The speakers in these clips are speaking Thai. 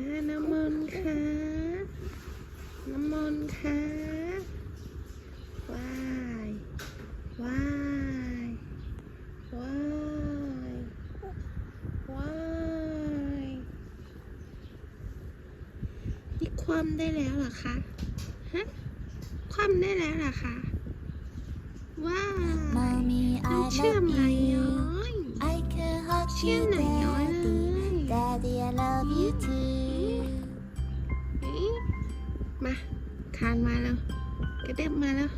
อ่าน้ำมนต์ค่ะ น้ำมนต์ค่ะว้ายว้ายว้ายว้ายนี่คว่ำได้แล้วเหรอคะ ฮะ คว่ำได้แล้วเหรอคะ ว้าย Mommy, น้อง I เชื่อม love ไหล you. ย้อย I can hug เชื่อม you, ไหลย้อยเล มา คานมาแล้ว กระเด็บมาแล้ว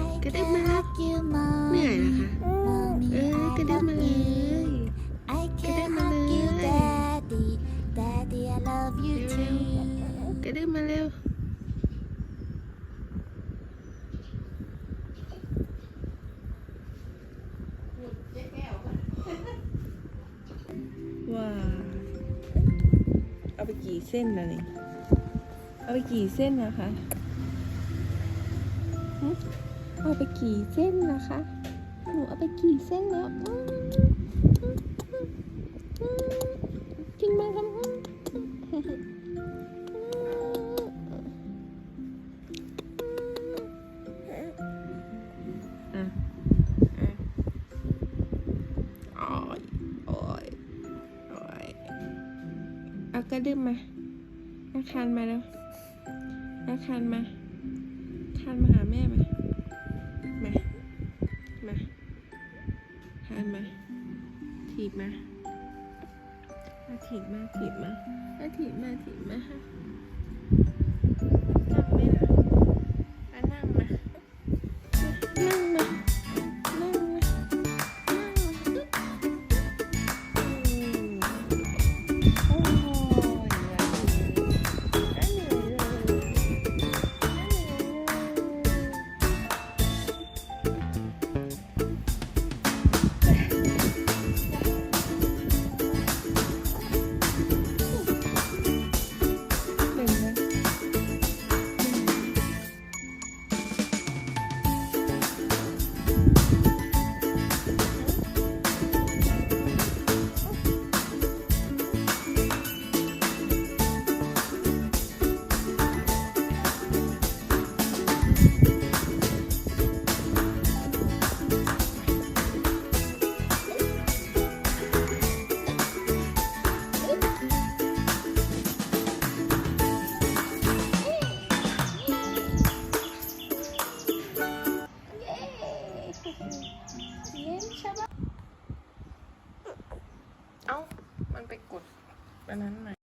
I Cái đứa can má. hug you, เหนื่อย mommy. เหรอคะ Mommy, เออกระ I เด็บมา love เลย you. I Cái đứa can má hug you, lười. Daddy. Daddy, I love you Lười. too. กระเด็บมาเร็วว้าเอาไปกี่เส้นแล้วนี่ เอาไปกี่เส้นนะคะเอาไปกี่เส้นนะคะ หนูเอาไปกี่เส้นแล้วอืมอืมอืมครับอืมอะอะโอ้ยอ้ยโอ้ยเอากระดึมมาอาคารมาแล้ว อาคารมาคานมาหาแม่มา มา มาคานมา ถีบมามาถีบมาถีบมามาถีบมาถีบมาฮะนั่งไหมล่ะมานั่งมา นั่งมา นั่งมา นั่งมาโอ้ เอ้า มันไปกดอันนั้นใหม่